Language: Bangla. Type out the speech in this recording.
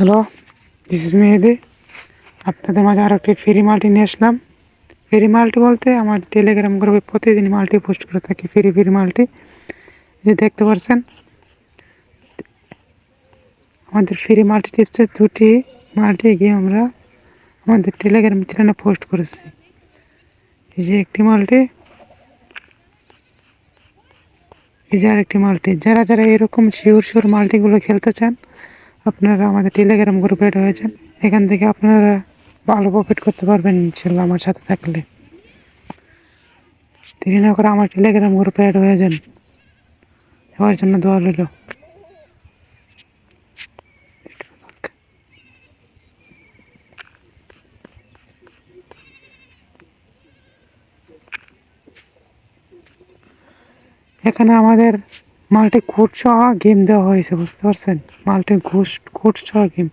হ্যালো দিস ইজ মেহেদি আপনাদের মাঝে আরও একটি ফ্রি মাল্টি নিয়ে আসলাম। ফ্রি মাল্টি বলতে আমার টেলিগ্রাম গ্রুপে প্রতিদিন মাল্টি পোস্ট করে থাকি ফ্রি ফ্রি মাল্টি যে দেখতে পাচ্ছেন আমাদের ফ্রি মাল্টি টিপসে দুটি মাল্টি গিয়ে আমরা আমাদের টেলিগ্রাম চ্যানেলে পোস্ট করেছি। এই যে একটি মাল্টি এই যে আরেকটি মাল্টি যারা যারা এরকম শিওর শিওর মাল্টিগুলো খেলতে চান আপনারা আমাদের টেলিগ্রাম গ্রুপে অ্যাড হয়েছেন এখান থেকে আপনারা ভালো প্রফিট করতে পারবেন ইনশাল্লাহ আমার সাথে থাকলে। তিনি না করে আমার টেলিগ্রাম গ্রুপে অ্যাড হয়ে যান সবার জন্য দোয়া রইল। এখানে আমাদের মাল্টি কোড সহ গেম দেওয়া হয়েছে বুঝতে পারছেন? মাল্টি ঘুষ কোড সহ গেম।